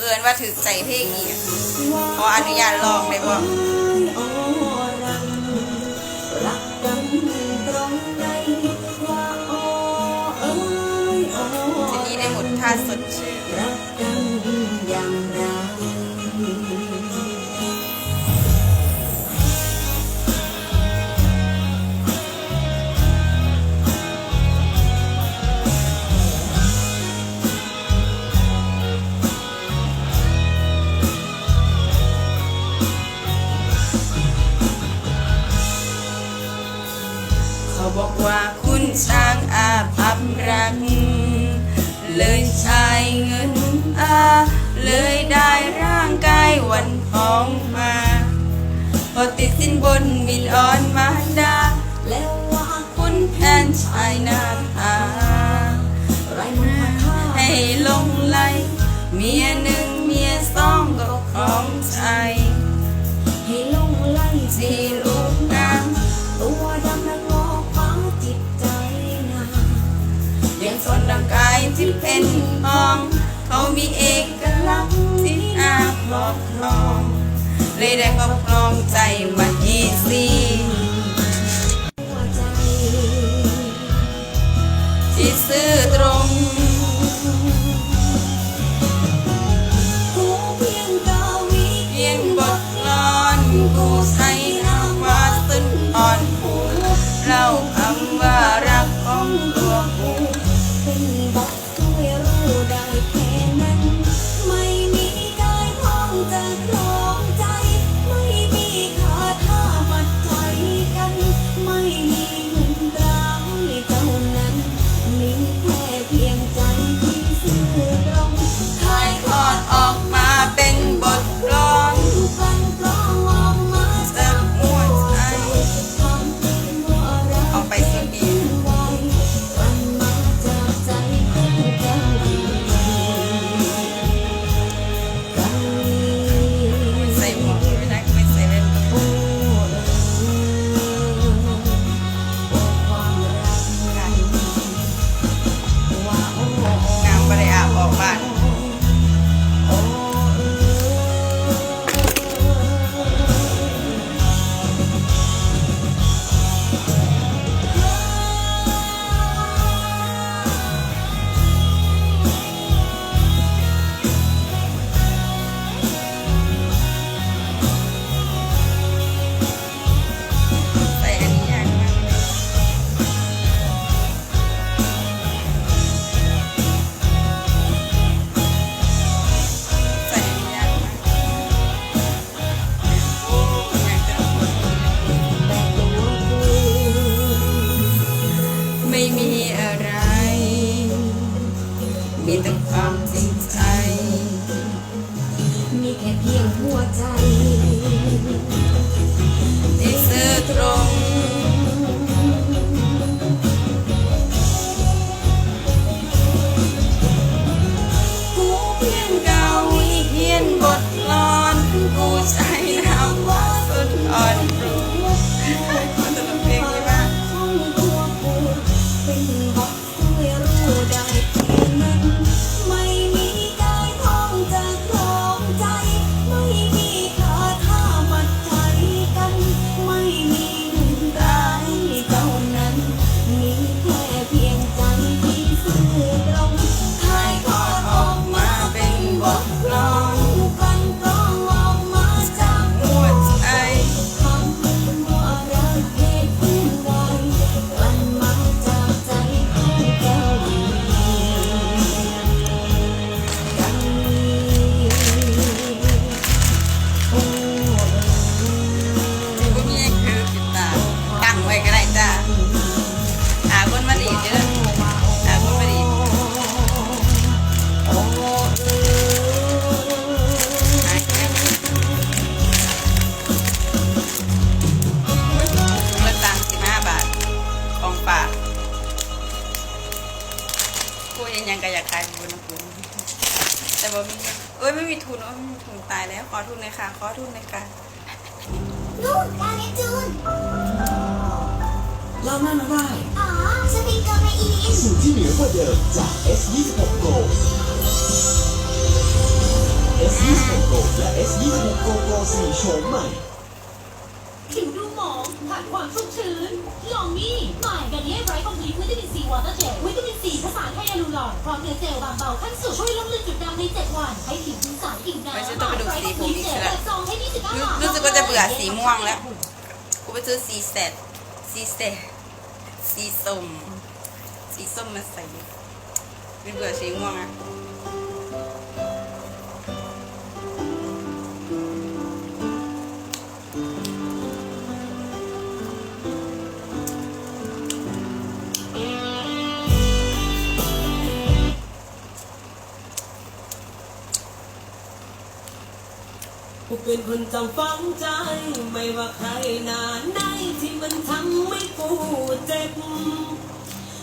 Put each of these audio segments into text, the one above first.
เอิญว่าถือใจเพลงนี้ขออนุญาตลองเลยบ่ ใายเงินอาเลยได้ร่างกายวันพองมา พอติดสินบนมินอ่อนมาดา แล้วว่าคุณแทนชายนาคาไรมาให้ลงไหลเมียหนึ่งเมียสองก็ของใจ เ็นทอง เขามีเอกลักษณ์ที่น่าครอบครอง เลยได้ครอบครองใจมายี่สิ มีแค่เพียงหัวใจที่ซื่อตรงกูเพียงเดาอีเพียนบทลอนกูใช้ อดูหน่อยค่ะลูกดาวเนจูนลาม่านไร่อ๋อสปริงเกอร์เมอีลสสิ่งที่เหนือกว่าเดิมจาก S26 Go S26 Go และ S26 Go Pro 4โฉมใหม่าดความชุ่มชื้นลองนี่ใหม่กันนี้ไร้คอมพลีทวิตามินซีวอเตอร์เจลวิตามินซีผสานไฮยาลูรอนพร้อมเนื้อเจลบางเบาขั้นสุดช่วยลดเลือนจุดดำใน7วันให้ผิวดูใสอิ่มน้ำไม่ใช่ต้องไปดูสีผมอีกแล้วรู้สึกว่าจะเบื่อสีม่วงแล้วกูไปซื้อสีแสดสีแสดสีส้มสีส้มมาใส่ไม่เบื่อสีม่วงอะ กูเป็นคนจำฝังใจ ไม่ว่าใครนานไหนที่มันทำให้กูเจ็บ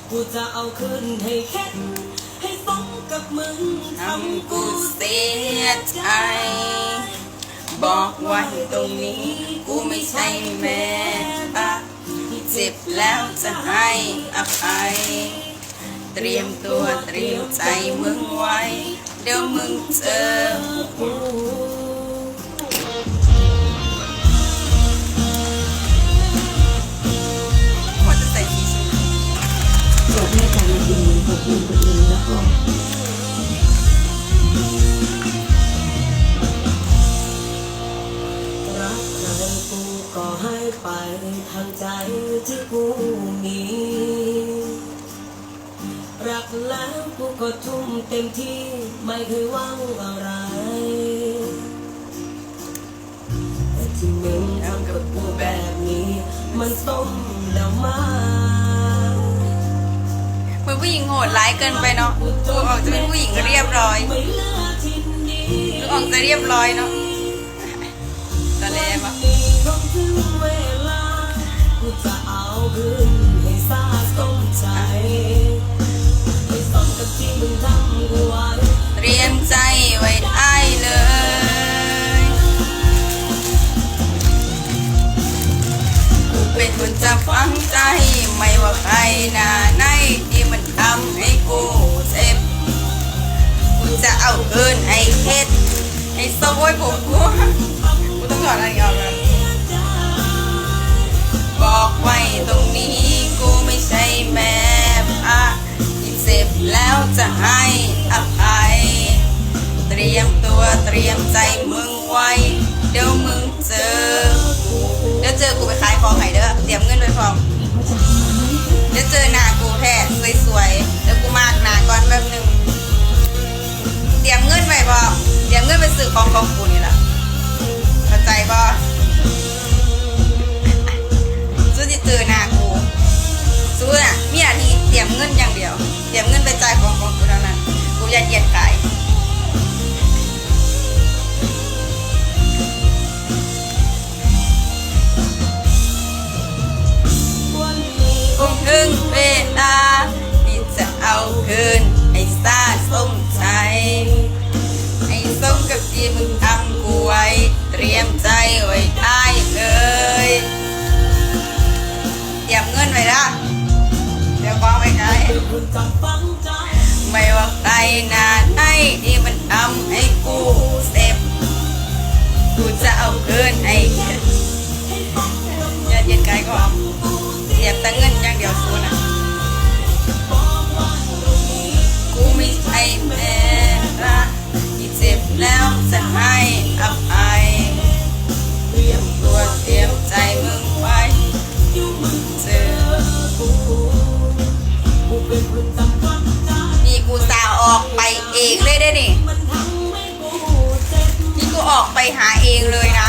กูจะเอาคืนให้แค่ให้สมกับมึงทำกูเสียใจ บอกไว้ตรงนี้ กูไม่ใช่แม่ปะเจ็บแล้วจะให้อภัย เตรียมตัวเตรียมใจมึงไว้ เดี๋ยวมึงเจอกู รักแล้วกูก็ทุ่มเต็มที่ไม่เคยหวังอะไร แต่ที่มึงทำกับกูแบบนี้ มันส้มแล้วมาเหมือนผู้หญิงโหดร้ายเกินไปเนาะกูออกจะเป็นผู้หญิงเรียบร้อยไม่เหลือนดีกูออกจะเรียบร้อยเนาะ ว่าในาไหนที่มันทำให้กูเจ็บกูจะเอาเกินให้เฮ็ดให้สวยผมกูกูต้องถอดอะไรออกแล้วบอกไว้ตรงนี้กูไม่ใช่แม่พระที่เจ็บแล้วจะให้อภัยเตรียมตัวเตรียมใจมึงไว้ เดี๋ยวมึงเจอ เดี๋ยวเจอกูไปขายของไห้เด้อเตรียมเงินไว้พร้อม จะเจอหน้ากูแท้สวยๆ ที่มึงทำกูไว้ เตรียมใจไว้ได้เลยเตรียมเงินไว้ละเดี๋ยวกองไปไกลเป็นคนจำฝังไม่ว่าใครนาไหนที่มันทำให้กูเจ็บกูจะเอาคืนให้เข็ดเย็นกายก่อน ออกไปเองเลยได้นี่มันทำให้กูเจ็บนี่กูออกไปหาเองเลยนะ